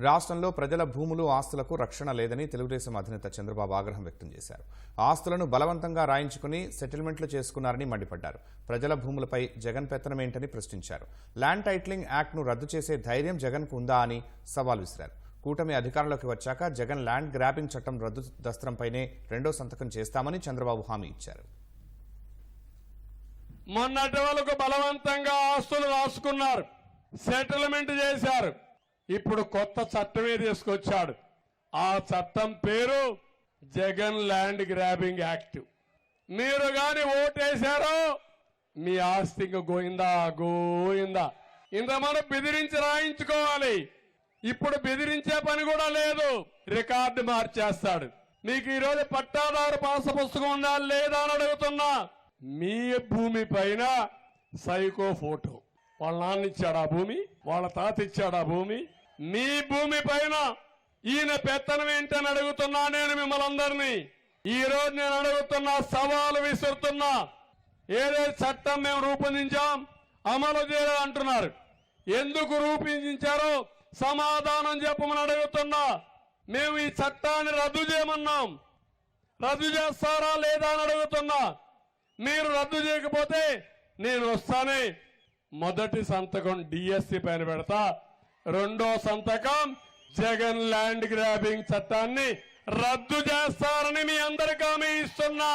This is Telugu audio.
రాష్ట్రంలో ప్రజల భూములు ఆస్తులకు రక్షణ లేదని తెలుగుదేశం అధినేత చంద్రబాబు ఆగ్రహం వ్యక్తం చేశారు. ఆస్తులను బలవంతంగా రాయించుకుని సెటిల్మెంట్లు చేసుకున్నారని మండిపడ్డారు. ప్రజల భూములపై జగన్ పెత్తనమేంటని ప్రశ్నించారు. ల్యాండ్ టైటిలింగ్ యాక్ట్ను రద్దు చేసే ధైర్యం జగన్కు ఉందా అని సవాల్ విసిరారు. కూటమి అధికారంలోకి వచ్చాక జగన్ ల్యాండ్ గ్రాబింగ్ చట్టం రద్దు దస్త్రంపైనే రెండో సంతకం చేస్తామని చంద్రబాబు హామీ ఇచ్చారు. మొన్నటి వరకు బలవంతంగా ఆస్తులు రాసుకున్నారు. సెటిల్మెంట్ చేశారు. ఇప్పుడు కొత్త చట్టమే తీసుకొచ్చాడు? ఆ చట్టం పేరు జగన్ ల్యాండ్ గ్రాబింగ్ యాక్ట్. మీరు గాని ఓటేశారో మీ ఆస్తి ఇంకా గోయిందా? గోయిందా? ఇంత మనం బెదిరించి రాయించుకోవాలి. ఇప్పుడు బెదిరించే పని కూడా లేదు. రికార్డు మార్చేస్తాడు. మీకు ఈరోజు పట్టాదారు పాస పుస్తకం ఉందా లేదా అని అడుగుతున్నా. మీ భూమి పైన సైకో ఫోటో. వాళ్ళ నాన్న ఇచ్చాడు ఆ భూమి వాళ్ళ తాత ఇచ్చాడు ఆ భూమి. మీ భూమి పైన ఈయన పెత్తనం ఏంటని అడుగుతున్నా నేను మిమ్మల్ని అందరినీ. ఈ రోజు నేను అడుగుతున్నా సవాలు విసురుతున్నా ఏదైతే చట్టం మేము రూపొందించాం అమలు చేయాలంటున్నారు అంటున్నారు. ఎందుకు రూపొందించారో సమాధానం చెప్పమని అడుగుతున్నా మేము ఈ చట్టాన్ని రద్దు చేయమన్నాం. రద్దు చేస్తారా లేదా అని అడుగుతున్నా మీరు రద్దు చేయకపోతే నేను వస్తానే. మొదటి సంతకం డిఎస్సి పైన పెడతా. రెండో సంతకం జగన్ ల్యాండ్ గ్రాబింగ్ చట్టాన్ని రద్దు చేస్తారని మీ అందరికీ హామీ ఇస్తున్నా.